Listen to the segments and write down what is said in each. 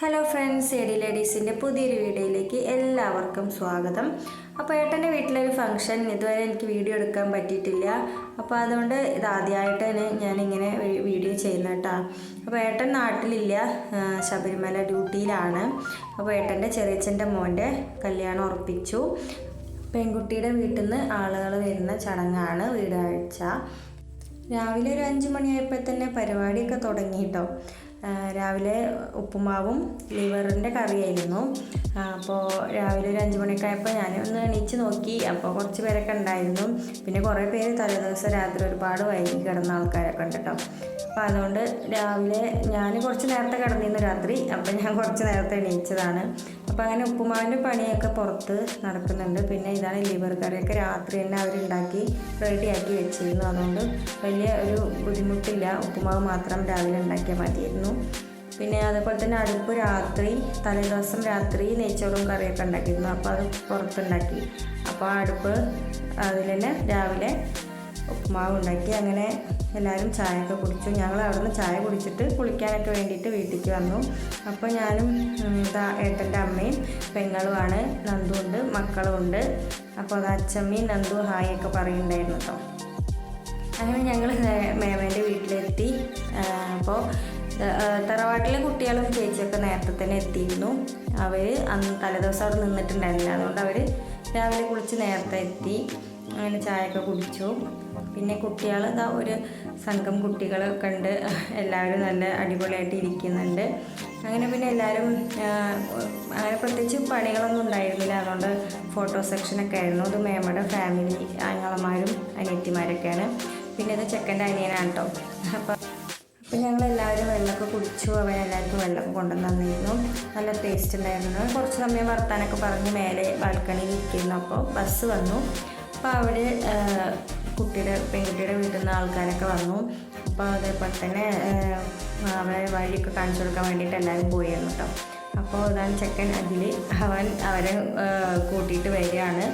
Hello friends AD ലേഡീസിന്റെ പുതിയൊരു വീഡിയോയിലേക്ക് എല്ലാവർക്കും സ്വാഗതം. അപ്പോൾ ഏട്ടന്റെ വീട്ടിലൊരു ഫംഗ്ഷൻ ഇതുവരെ എനിക്ക് വീഡിയോ എടുക്കാൻ പറ്റിയിട്ടില്ല. അപ്പോൾ അതുകൊണ്ട് ഇത് തന്നെ ഞാനിങ്ങനെ വീഡിയോ ചെയ്യുന്ന കേട്ടോ. അപ്പോൾ ഏട്ടൻ നാട്ടിലില്ല ശബരിമല ഡ്യൂട്ടിയിലാണ്. അപ്പോൾ ഏട്ടന്റെ ചെറിയച്ഛന്റെ മോന്റെ കല്യാണം ഉറപ്പിച്ചു. പെൺകുട്ടിയുടെ വീട്ടിൽ നിന്ന് ആളുകൾ വരുന്ന ചടങ്ങാണ് വീടാഴ്ച. രാവിലെ ഒരു അഞ്ച് മണിയായപ്പോൾ തന്നെ പരിപാടിയൊക്കെ തുടങ്ങി കേട്ടോ. രാവിലെ ഉപ്പുമാവും ലിവറിന്റെ കറിയായിരുന്നു. അപ്പോൾ രാവിലെ ഒരു അഞ്ച് മണിയൊക്കെ ആയപ്പോൾ ഞാൻ ഒന്ന് എണീച്ച് നോക്കി. അപ്പോൾ കുറച്ച് പേരൊക്കെ ഉണ്ടായിരുന്നു. പിന്നെ കുറേ പേര് തലേദിവസം രാത്രി ഒരുപാട് വൈകി കിടന്ന ആൾക്കാരൊക്കെ ഉണ്ട് കേട്ടോ അപ്പോൾ അതുകൊണ്ട് രാവിലെ ഞാൻ കുറച്ച് നേരത്തെ കിടന്നിരുന്നു രാത്രി. അപ്പോൾ ഞാൻ കുറച്ച് നേരത്തെ എണീച്ചതാണ്. അപ്പോൾ അങ്ങനെ ഉപ്പുമാവിന്റെ പണിയൊക്കെ പുറത്ത് നടക്കുന്നുണ്ട്. പിന്നെ ഇതാണ് ലിവർ കറിയൊക്കെ രാത്രി തന്നെ അവരുണ്ടാക്കി റെഡിയാക്കി വെച്ചിരുന്നു. അതുകൊണ്ട് വലിയ ഒരു ബുദ്ധിമുട്ടില്ല. ഉപ്പുമാവ് മാത്രം രാവിലെ ഉണ്ടാക്കിയാൽ മതിയായിരുന്നു. പിന്നെ അതുപോലെ തന്നെ അടുപ്പ് രാത്രി തലേദിവസം രാത്രി നെയ്ച്ചോറും കറിയൊക്കെ ഉണ്ടാക്കിയിരുന്നു. അപ്പോൾ അത് പുറത്തുണ്ടാക്കി. അപ്പോൾ അടുപ്പ് അതിൽ തന്നെ രാവിലെ ഉപ്പുമാവ് ഉണ്ടാക്കി. അങ്ങനെ എല്ലാവരും ചായയൊക്കെ കുടിച്ചു. ഞങ്ങൾ അവിടെ നിന്ന് ചായ കുടിച്ചിട്ട് കുളിക്കാനൊക്കെ വേണ്ടിയിട്ട് വീട്ടിലേക്ക് വന്നു. അപ്പോൾ ഞാനും ഏട്ടന്റെ അമ്മയും പെങ്ങളുമാണ് നന്ദുണ്ട് മക്കളുമുണ്ട് അപ്പോൾ അത് അച്ചമ്മയും നന്ദു ഹായ് ഒക്കെ പറയുന്നുണ്ടായിരുന്നു കേട്ടോ. അങ്ങനെ ഞങ്ങൾ മേമേന്റെ വീട്ടിലെത്തി. അപ്പോൾ തറവാട്ടിലെ കുട്ടികളും ചേച്ചിയൊക്കെ നേരത്തെ തന്നെ എത്തിയിരുന്നു. അവർ അന്ന് തലേദിവസം അവിടെ നിന്നിട്ടുണ്ടായിരുന്നില്ല. അതുകൊണ്ട് അവർ രാവിലെ കുളിച്ച് നേരത്തെ എത്തി. അങ്ങനെ ചായയൊക്കെ കുടിച്ചു. പിന്നെ കുട്ടികൾ ഇതാ ഒരു സംഘം കുട്ടികളൊക്കെ ഉണ്ട്. എല്ലാവരും നല്ല അടിപൊളിയായിട്ട് ഇരിക്കുന്നുണ്ട്. അങ്ങനെ പിന്നെ എല്ലാവരും അങ്ങനെ പ്രത്യേകിച്ച് പണികളൊന്നും ഉണ്ടായിരുന്നില്ല. അതുകൊണ്ട് ഫോട്ടോ സെക്ഷനൊക്കെ ആയിരുന്നു. അത് മേമയുടെ ഫാമിലി ആങ്ങളമാരും അനിയത്തിമാരൊക്കെയാണ്. പിന്നെ ഇത് ചെക്കന്റെ അനിയനാണ് കേട്ടോ അപ്പം അപ്പം ഞങ്ങൾ എല്ലാവരും വെള്ളമൊക്കെ കുടിച്ചു. അവൻ എല്ലാവർക്കും വെള്ളം കൊണ്ടുവന്ന് തന്നിരുന്നു നല്ല ടേസ്റ്റ് ഉണ്ടായിരുന്നു. കുറച്ച് സമയം വർത്താനൊക്കെ പറഞ്ഞ് മേലെ ബാൽക്കണിയിൽ ഇരിക്കുന്നു. അപ്പോൾ ബസ് വന്നു. അപ്പോൾ അവിടെ കുട്ടിയുടെ പെൺകുട്ടിയുടെ വീട്ടിൽ നിന്ന് ആൾക്കാരൊക്കെ വന്നു. അപ്പോൾ അതേപോലെ തന്നെ അവരെ വഴിയൊക്കെ കാണിച്ചു കൊടുക്കാൻ വേണ്ടിയിട്ട് എല്ലാവരും പോയിരുന്നു കേട്ടോ. അപ്പോൾ അതാണ് ചെക്കൻ അതിൽ അവൻ അവരെ കൂട്ടിയിട്ട് വരികയാണ്.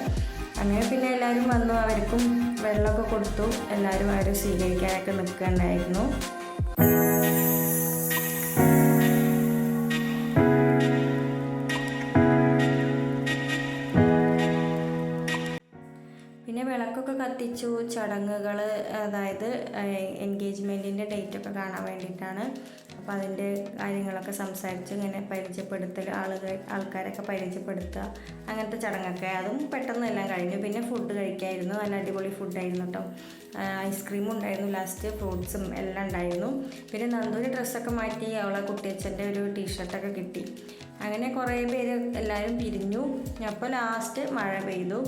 അങ്ങനെ പിന്നെ എല്ലാവരും വന്നു. അവർക്കും വെള്ളമൊക്കെ കൊടുത്തു. എല്ലാവരും അവരെ സ്വീകരിക്കാനൊക്കെ നിൽക്കുന്നുണ്ടായിരുന്നു പിന്നെ വിളക്കൊക്കെ കത്തിച്ചു ചടങ്ങുകൾ അതായത് എൻഗേജ്മെന്റിന്റെ ഡേറ്റൊക്കെ കാണാൻ വേണ്ടിയിട്ടാണ്. അപ്പോൾ അതിന്റെ കാര്യങ്ങളൊക്കെ സംസാരിച്ച് ഇങ്ങനെ പരിചയപ്പെടുത്തൽ ആളുകൾ ആൾക്കാരൊക്കെ പരിചയപ്പെടുത്തുക അങ്ങനത്തെ ചടങ്ങൊക്കെ. അതും പെട്ടെന്ന് എല്ലാം കഴിഞ്ഞു. പിന്നെ ഫുഡ് കഴിക്കായിരുന്നു. നല്ല അടിപൊളി ഫുഡായിരുന്നു കേട്ടോ ഐസ്ക്രീമും ഉണ്ടായിരുന്നു. ലാസ്റ്റ് ഫ്രൂട്ട്സും എല്ലാം ഉണ്ടായിരുന്നു. പിന്നെ നന്ദൂരി ഡ്രസ്സൊക്കെ മാറ്റി അവളെ കുട്ടിയച്ഛന്റെ ഒരു ടീഷർട്ടൊക്കെ കിട്ടി. അങ്ങനെ കുറേ പേര് എല്ലാവരും പിരിഞ്ഞു. അപ്പോൾ ലാസ്റ്റ് മഴ പെയ്തു.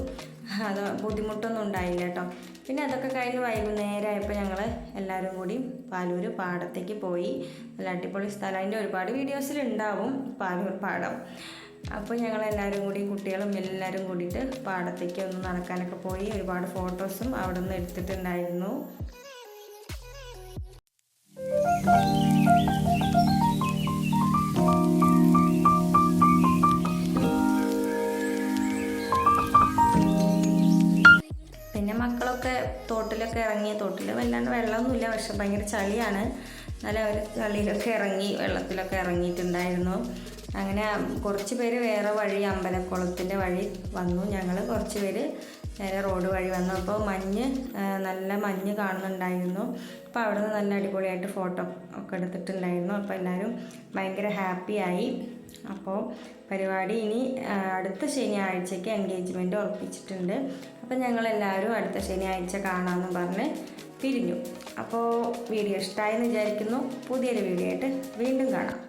അത് ബുദ്ധിമുട്ടൊന്നും ഉണ്ടായില്ല കേട്ടോ. പിന്നെ അതൊക്കെ കഴിഞ്ഞ് വൈകുന്നേരമായപ്പോൾ ഞങ്ങൾ എല്ലാവരും കൂടി പാലൂർ പാടത്തേക്ക് പോയി. നല്ല അടിപൊളി സ്ഥലം. അതിന്റെ ഒരുപാട് വീഡിയോസിൽ ഉണ്ടാവും പാലൂർ പാടം. അപ്പോൾ ഞങ്ങൾ എല്ലാവരും കൂടി കുട്ടികളും എല്ലാവരും കൂടിയിട്ട് പാടത്തേക്ക് ഒന്ന് നടക്കാനൊക്കെ പോയി. ഒരുപാട് ഫോട്ടോസും അവിടെ നിന്ന് എടുത്തിട്ടുണ്ടായിരുന്നു. തോട്ടിലൊക്കെ ഇറങ്ങി തോട്ടിൽ വല്ലാണ്ട് വെള്ളമൊന്നുമില്ല പക്ഷെ ഭയങ്കര ചളിയാണ്. നല്ല അവർ ചളിയിലൊക്കെ ഇറങ്ങി വെള്ളത്തിലൊക്കെ ഇറങ്ങിയിട്ടുണ്ടായിരുന്നു. അങ്ങനെ കുറച്ച് പേര് വേറെ വഴി അമ്പലക്കുളത്തിന്റെ വഴി വന്നു. ഞങ്ങൾ കുറച്ച് പേര് നേരെ റോഡ് വഴി വന്നു. അപ്പോൾ മഞ്ഞ് നല്ല മഞ്ഞ് കാണുന്നുണ്ടായിരുന്നു. അപ്പോൾ അവിടെ നിന്ന് നല്ല അടിപൊളിയായിട്ട് ഫോട്ടോ ഒക്കെ എടുത്തിട്ടുണ്ടായിരുന്നു. അപ്പോൾ എല്ലാവരും ഭയങ്കര ഹാപ്പിയായി. അപ്പോൾ പരിപാടി ഇനി അടുത്ത ശനിയാഴ്ചയ്ക്ക് എൻഗേജ്മെന്റ് ഉറപ്പിച്ചിട്ടുണ്ട്. അപ്പോൾ ഞങ്ങളെല്ലാവരും അടുത്ത ശനിയാഴ്ച കാണാമെന്ന് പറഞ്ഞ് പിരിഞ്ഞു. അപ്പോൾ വീഡിയോ ഇഷ്ടമായി എന്ന് വിചാരിക്കുന്നു. പുതിയൊരു വീഡിയോ ആയിട്ട് വീണ്ടും കാണാം.